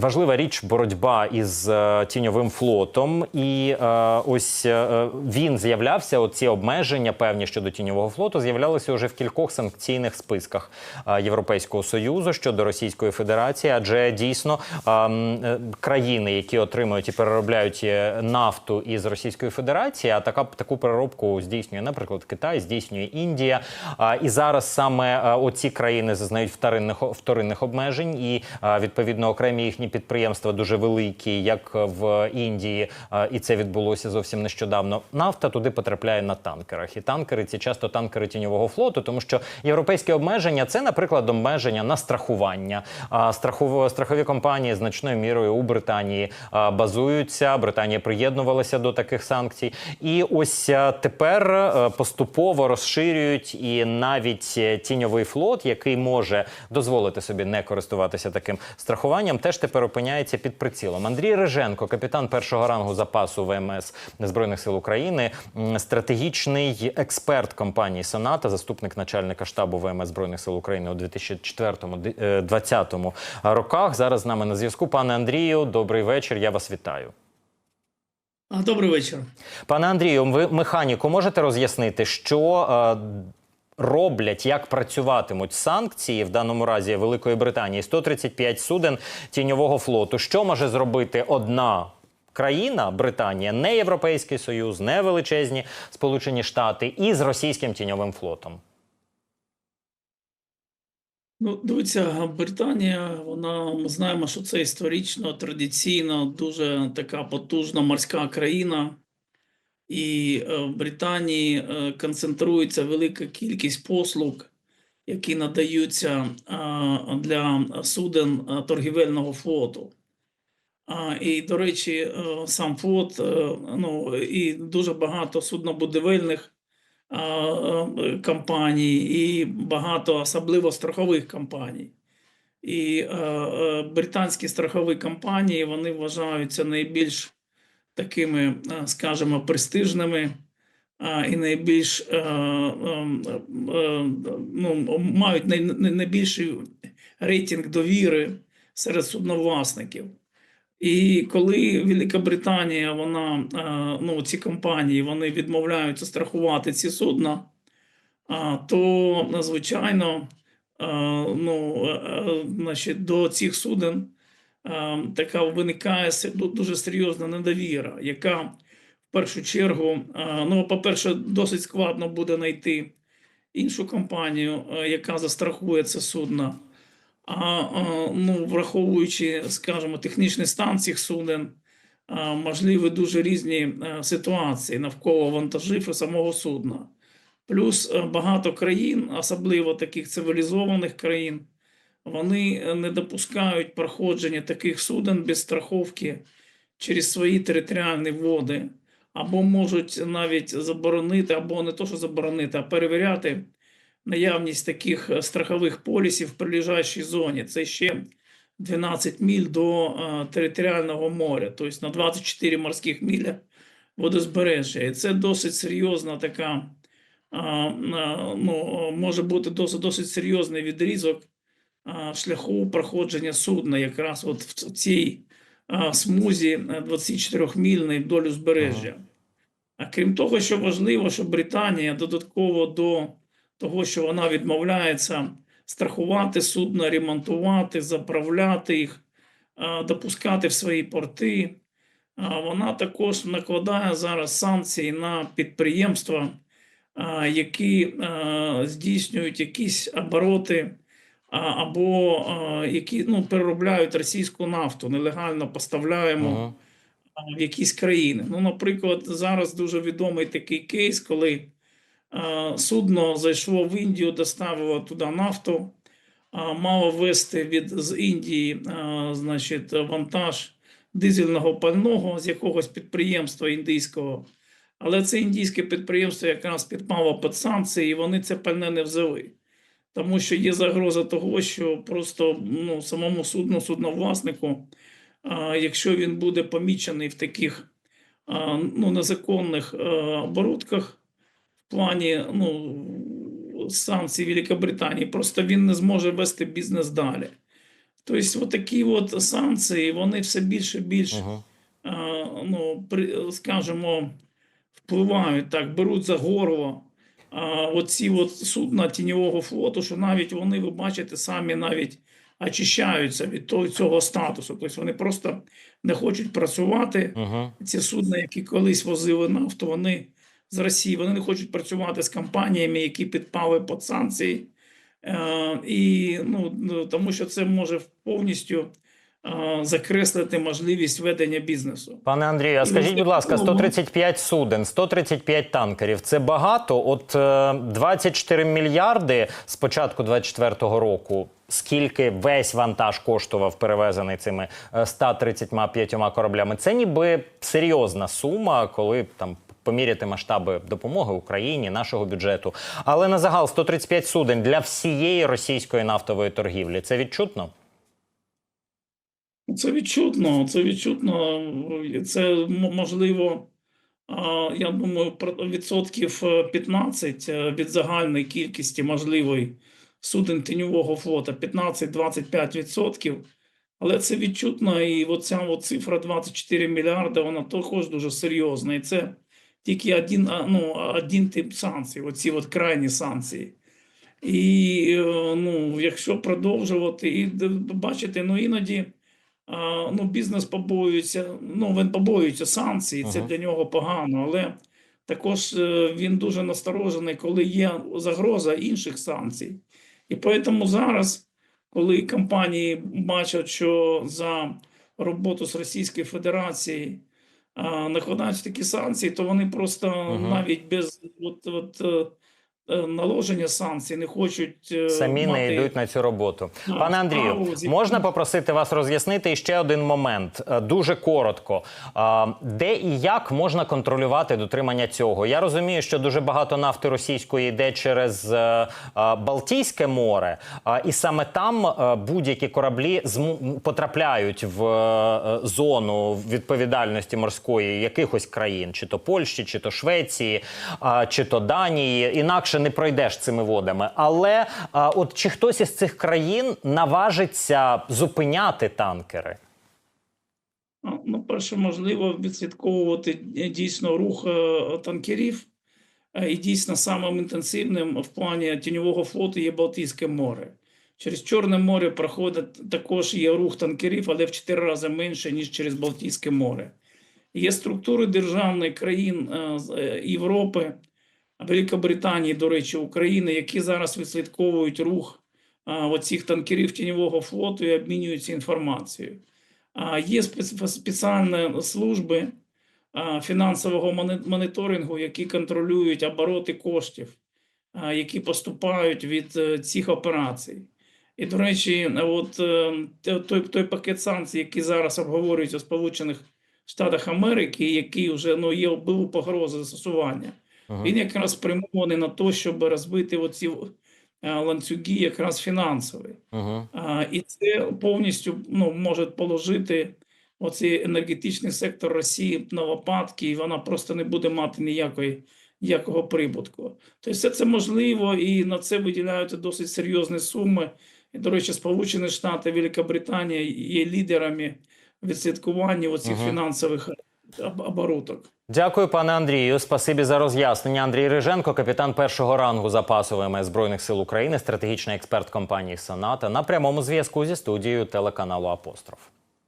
важлива річ боротьба із е, тіньовим флотом, і е, ось е, він з'являвся. Оці обмеження певні щодо тіньового флоту з'являлися вже в кількох санкційних списках е, Європейського союзу щодо Російської Федерації, адже дійсно е, е, країни, які отримують і переробляють е, нафту із Російської Федерації, а така таку переробку здійснює, наприклад, Китай, здійснює Індія. А, і зараз саме е, оці країни зазнають вторинних вторинних обмежень, і е, відповідно окремі їхні підприємства дуже великі, як в Індії, е, і це відбулося зовсім нещодавно. Нафта туди потрапляє на танкерах, і танкери ці часто танкери тіньового флоту, тому що європейські обмеження це, наприклад, обмеження на страхування. А страхові компанії значною мірою у Британії базуються. Британія приєднувалася до таких санкцій, і ось е, тепер е, поступово розширюють і навіть тіньовий флот, який може дозволити собі не користуватися таким страхуванням, теж тепер опиняється під прицілом. Андрій Риженко, капітан першого рангу запасу ВМС збройних сил України, стратегічний експерт компанії Соната, заступник начальника штабу ВМС збройних сил України у 2004-2020 роках. Зараз з нами на зв'язку. Пане Андрію, добрий вечір. Я вас вітаю. Добрий вечір. Пане Андрію, ви механіку можете роз'яснити, що е, роблять, як працюватимуть санкції в даному разі Великої Британії 135 суден тіньового флоту. Що може зробити одна? Країна Британія, не Європейський Союз, не величезні Сполучені Штати із російським тіньовим флотом. Ну, дивіться, Британія, вона ми знаємо, що це історично, традиційно дуже така потужна морська країна, і е, в Британії е, концентрується велика кількість послуг, які надаються для суден е, торгівельного флоту. І, до речі, сам флот, ну і дуже багато суднобудівельних компаній і багато особливо страхових компаній. І британські страхові компанії вони вважаються найбільш такими, скажімо, престижними і найбільш ну, мають най, най- найбільший рейтинг довіри серед судновласників. І коли Велика Британія, вона ну ці компанії вони відмовляються страхувати ці судна, то звичайно, ну значить, до цих суден така виникає дуже серйозна недовіра, яка в першу чергу, е, ну, по-перше, досить складно буде знайти іншу компанію, е, яка застрахує це судно. А, ну, враховуючи, скажімо, технічний стан цих суден, можливі дуже різні е, ситуації навколо вантажів і самого судна. Плюс е, багато країн, особливо таких цивілізованих країн, вони е, не допускають проходження таких суден без страховки через свої територіальні води, або можуть навіть заборонити, або не то, що заборонити, а перевіряти наявність таких е, страхових полісів в прилежащій зоні. Це ще 12 міль до е, територіального моря, тобто на 24 морських міля водозбережжя. І це досить серйозна така, ну, може бути досить, досить серйозний відрізок шляху проходження судна, якраз от в цій смузі 24-мільної вдоль узбережжя. А крім того, що важливо, що Британія додатково до того, що вона відмовляється страхувати судна, ремонтувати, заправляти їх, допускати в свої порти. Вона також накладає зараз санкції на підприємства, які здійснюють якісь обороти або які ну, переробляють російську нафту, нелегально поставляємо Мгм. а, в якісь країни. Ну, наприклад, зараз дуже відомий такий кейс, коли судно зайшло в Індію, доставило туди нафту, мало ввести від з Індії, значить, вантаж дизельного пального з якогось підприємства індійського. Але це індійське підприємство якраз підпало під санкції, і вони це пальне не взяли. Тому що є загроза того, що просто ну, самому судну, судновласнику, а, якщо він буде помічений в таких а, ну, незаконних е, оборудках, в плані ну, санкцій Великобританії, просто він не зможе вести бізнес далі. Тобто, от такі от санкції, вони все більше і більше, Угу. а, ну, при, скажімо, впливають так, беруть за горло а, оці от судна тіньового флоту, що навіть вони, ви бачите, самі навіть очищаються від того, цього статусу. Тобто вони просто не хочуть працювати. Угу. Ці судна, які колись возили нафту, вони з Росії, вони не хочуть працювати з компаніями, які підпали під санкції. Е, і, ну, ну, тому що це може повністю закреслити можливість ведення бізнесу. Пане Андрію, а скажіть, будь ласка, такому- 135 суден, 135 танкерів це багато. От е, 24 мільярди з початку 24-го року. Скільки весь вантаж коштував перевезений цими е, 135 кораблями? Це ніби серйозна сума, коли там поміряти масштаби допомоги Україні, нашого бюджету. Але на загал 135 суден для всієї російської нафтової торгівлі. Це відчутно? Це відчутно, це відчутно. Це можливо, я думаю, відсотків е, 15 е, від загальної кількості можливої суден тіньового флота, 15-25 відсотків. Але це відчутно, і оця от цифра 24 мільярди, вона також дуже серйозна. І це тільки один, ну, один тип санкцій, оці от крайні санкції. І е, ну, якщо продовжувати, і бачите, ну іноді ну, бізнес побоюється, ну він побоюється санкцій, це Ага. для нього погано, але також е, він дуже насторожений, коли є загроза інших санкцій. І тому зараз, коли компанії бачать, що за роботу з Російської Федерації а, накладаються такі санкції, то вони просто Мгм. навіть без от, от, е, наложення санкцій не хочуть е, Самі не йдуть на цю роботу. Пане Андрію, можна попросити вас роз'яснити ще один момент Е, дуже коротко. Де і як можна контролювати дотримання цього? Я розумію, що дуже багато нафти російської йде через е, е, Балтійське море, і саме там е, будь-які кораблі потрапляють в е, зону відповідальності морської якихось країн, чи то Польщі, чи то Швеції, чи то Данії. Інакше не пройдеш цими водами. Але а, от чи хтось із цих країн наважиться зупиняти танкери? Ну, перше, можливо, відслідковувати е, дійсно рух е, танкерів, Е, і дійсно самим інтенсивним в плані тіньового флоту є Балтійське море. Через Чорне море проходить також є рух танкерів, але в 4 рази менше, ніж через Балтійське море. Є структури державних країн Європи, Великобританії, до речі, України, які зараз відслідковують рух оцих танкерів тіньового флоту і обмінюються інформацією. А Є спец- спеціальні служби фінансового моніторингу, які контролюють обороти коштів, які поступають від е, цих операцій. І, до речі, от е, той, той пакет санкцій, який зараз обговорюється в Сполучених Штатах Америки, який вже ну, є був погрози застосування, Мгм. він якраз спрямований на те, щоб розбити оці е, ланцюги якраз фінансові. Угу. А, І це повністю ну, може положити оцей енергетичний сектор Росії на лопатки, і вона просто не буде мати ніякої, ніякого прибутку. Тобто все це можливо, і на це виділяються досить серйозні суми. І, до речі, Сполучені Штати, Велика є лідерами відслідкування оцих Мгм. фінансових обороток. Дякую, пане Андрію. Спасибі за роз'яснення. Андрій Риженко, капітан першого рангу запасу ВМС Збройних сил України, стратегічний експерт компанії Соната на прямому зв'язку зі студією телеканалу Апостроф.